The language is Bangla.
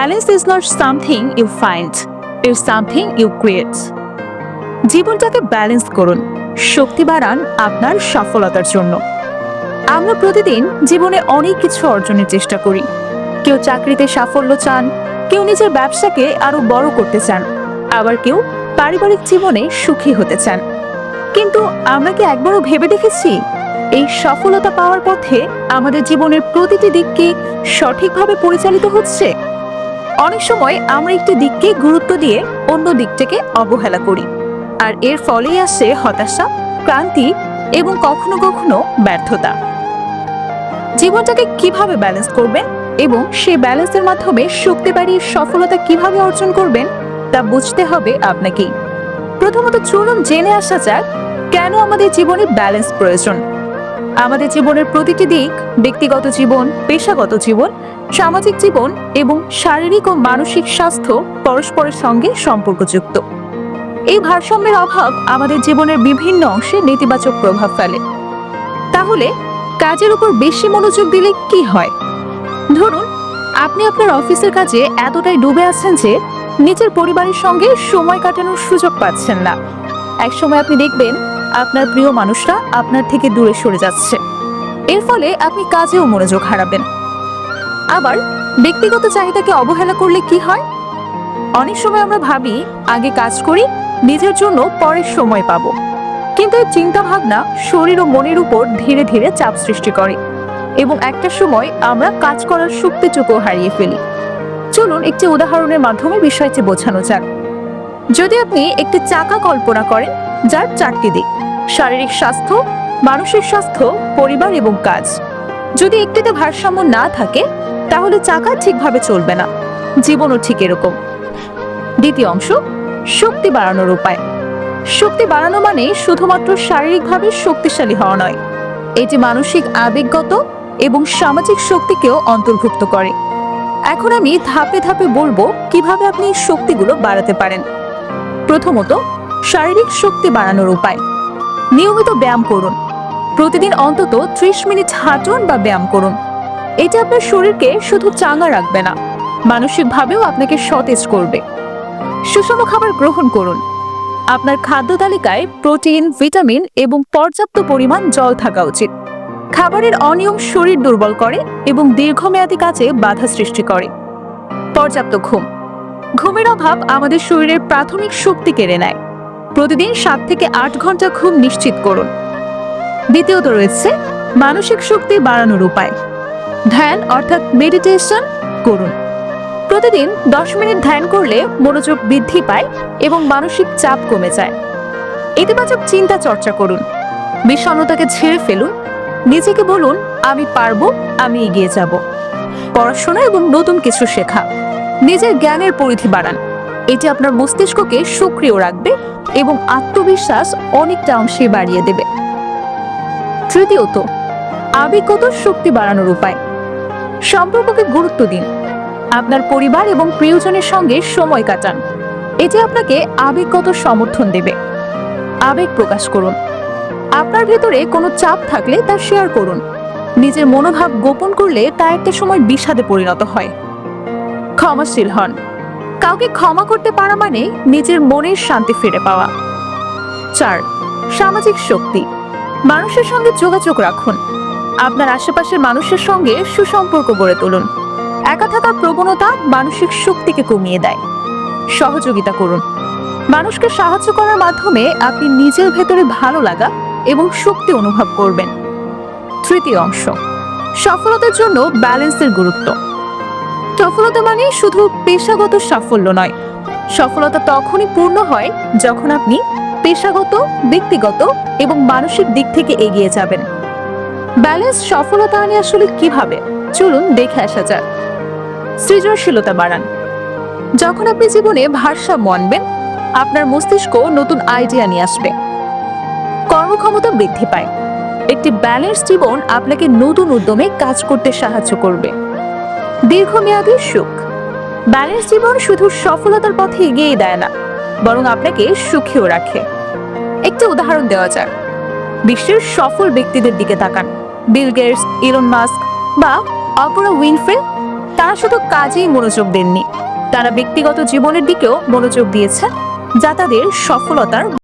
Balance is not something you find is something you create জীবনটাকে ব্যালেন্স করুন, শক্তি বাড়ান আপনার সফলতার জন্য। আমরা প্রতিদিন জীবনে অনেক কিছু অর্জনের চেষ্টা করি। কেউ চাকরিতে সাফল্য চান, কেউ নিজের ব্যবসাকে আরও বড় করতে চান, আবার কেউ পারিবারিক জীবনে সুখী হতে চান। কিন্তু আমরা কি একবারও ভেবে দেখেছি? এই সফলতা পাওয়ার পথে আমাদের জীবনের প্রতিটি দিক কি সঠিকভাবে পরিচালিত হচ্ছে? অনেক সময় আমরা একটি দিককে গুরুত্ব দিয়ে অন্য দিকটাকে অবহেলা করি। আর এর ফলেই আসে হতাশা ক্রান্তি এবং কখনো কখনো ব্যর্থতা। জীবনটাকে কীভাবে ব্যালেন্স করবেন এবং সেই ব্যালেন্সের মাধ্যমে শক্তি বাড়িয়ে সফলতা কীভাবে অর্জন করবেন তা বুঝতে হবে আপনাকেই। প্রথমত চলুন জেনে আসা যাক, কেন আমাদের জীবনে ব্যালেন্স প্রয়োজন? আমাদের জীবনের প্রতিটি দিক, ব্যক্তিগত জীবন, পেশাগত জীবন সামাজিক জীবন এবং শারীরিক ও মানসিক স্বাস্থ্য পরস্পরের সঙ্গে সম্পর্কযুক্ত। এই ভারসাম্যের অভাব আমাদের জীবনের বিভিন্ন অংশে নেতিবাচক প্রভাব ফেলে। তাহলে কাজের উপর বেশি মনোযোগ দিলে কি হয়? ধরুন, আপনি আপনার অফিসের কাজে এতটাই ডুবে আছেন যে নিজের পরিবারের সঙ্গে সময় কাটানোর সুযোগ পাচ্ছেন না। একসময় আপনি দেখবেন আপনার প্রিয় মানুষরা আপনার থেকে দূরে সরে যাচ্ছে। এর ফলে আপনি কাজেও মনোযোগ হারাবেন। আবার ব্যক্তিগত চাহিদাকে অবহেলা করলে কি হয়? অনেক সময় আমরা ভাবি, আগে কাজ করি, নিজের জন্য পরের সময় পাব। কিন্তু এই চিন্তা ভাবনা শরীর ও মনের উপর ধীরে ধীরে চাপ সৃষ্টি করে এবং একটা সময় আমরা কাজ করার শক্তিটুকু হারিয়ে ফেলি। চলুন একটি উদাহরণের মাধ্যমে বিষয়টি বোঝানো যাক। যদি আপনি একটি চাকা কল্পনা করেন, যার চারটি দিক, শারীরিক স্বাস্থ্য, মানসিক স্বাস্থ্য, পরিবার এবং কাজ। যদি একটিতে ভারসাম্য না থাকে তাহলে চাকা ঠিকভাবে চলবে না। জীবনও ঠিক এরকম। দ্বিতীয় অংশ, শক্তি বাড়ানোর উপায়। শক্তি বাড়ানো মানে শুধুমাত্র শারীরিকভাবে শক্তিশালী হওয়া নয়, এটি মানসিক আবেগগত এবং সামাজিক শক্তিকেও অন্তর্ভুক্ত করে। এখন আমি ধাপে ধাপে বলব কীভাবে আপনি শক্তিগুলো বাড়াতে পারেন। প্রথমত, শারীরিক শক্তি বাড়ানোর উপায়। নিয়মিত ব্যায়াম করুন। প্রতিদিন অন্তত ত্রিশ মিনিট হাঁটুন বা ব্যায়াম করুন। এটি আপনার শরীরকে শুধু চাঙ্গা রাখবে না, মানসিকভাবেও আপনাকে সতেজ করবে। সুষম খাবার গ্রহণ করুন। আপনার খাদ্য তালিকায় প্রোটিন, ভিটামিন এবং পর্যাপ্ত পরিমাণ জল থাকা উচিত। খাবারের অনিয়ম শরীর দুর্বল করে এবং দীর্ঘমেয়াদী কাজে বাধা সৃষ্টি করে। পর্যাপ্ত ঘুম। ঘুমের অভাব আমাদের শরীরের প্রাথমিক শক্তি কেড়ে নেয়। প্রতিদিন সাত থেকে আট ঘণ্টা ঘুম নিশ্চিত করুন। দ্বিতীয়ত রয়েছে মানসিক শক্তি বাড়ানোর উপায়। ধ্যান অর্থাৎ মেডিটেশন করুন। প্রতিদিন দশ মিনিট ধ্যান করলে মনোযোগ বৃদ্ধি পায় এবং মানসিক চাপ কমে যায়। ইতিবাচক চিন্তা চর্চা করুন। বিষণ্ণতাকে ছেড়ে ফেলুন। নিজেকে বলুন, আমি পারব, আমি এগিয়ে যাব। পড়াশোনা এবং নতুন কিছু শেখা। নিজের জ্ঞানের পরিধি বাড়ান। এটি আপনার মস্তিষ্ককে সক্রিয় রাখবে এবং আত্মবিশ্বাস অনেকটা অংশে বাড়িয়ে দেবে। তৃতীয়ত, আবেগগত শক্তি বাড়ানোর উপায়। সম্পর্ককে গুরুত্ব দিন। আপনার পরিবার এবং প্রিয়জনের সঙ্গে সময় কাটান। এটি আপনাকে আবেগগত সমর্থন দেবে। আবেগ প্রকাশ করুন। আপনার ভেতরে কোনো চাপ থাকলে তা শেয়ার করুন। নিজের মনোভাব গোপন করলে তা একটা সময় বিষাদে পরিণত হয়। ক্ষমাশীল হন। কাউকে ক্ষমা করতে পারা মানে নিজের মনের শান্তি ফিরে পাওয়া। চার, সামাজিক শক্তি। মানুষের সঙ্গে যোগাযোগ রাখুন। আপনার আশেপাশের মানুষের সঙ্গে সুসম্পর্ক গড়ে তুলুন। একা থাকার প্রবণতা মানসিক শক্তিকে কমিয়ে দেয়। সহযোগিতা করুন। মানুষকে সাহায্য করার মাধ্যমে আপনি নিজের ভেতরে ভালো লাগা এবং শক্তি অনুভব করবেন। তৃতীয় অংশ, সফলতার জন্য ব্যালেন্সের গুরুত্ব। সফলতা মানে শুধু পেশাগত সাফল্য নয়। সফলতা তখনই পূর্ণ হয় যখন আপনি পেশাগত, ব্যক্তিগত এবং মানসিক দিক থেকে এগিয়ে যাবেন। ব্যালেন্স, সফলতা আনে আসলে কীভাবে? চলুন দেখে আসা যাক। সৃজনশীলতা বাড়ান। যখন আপনি জীবনে ভারসাম্য আনবেন, আপনার মস্তিষ্ক নতুন আইডিয়া নিয়ে আসবে। কর্মক্ষমতা বৃদ্ধি পায়। একটি ব্যালেন্স জীবন আপনাকে নতুন উদ্যমে কাজ করতে সাহায্য করবে। দীর্ঘমেয়াদী সুখ। ব্যালেন্স জীবন শুধু সফলতার পথে এগিয়ে দেয় না, বরং আপনাকে সুখীও রাখে। একটি উদাহরণ দেওয়া যাক। বিশ্বের সফল ব্যক্তিদের দিকে তাকান। বিল গেটস, ইলন মাস্ক বা অপরা উইনফ্রে, তারা শুধু কাজেই মনোযোগ দেননি। তারা ব্যক্তিগত জীবনের দিকেও মনোযোগ দিয়েছে যা তাদের সফলতার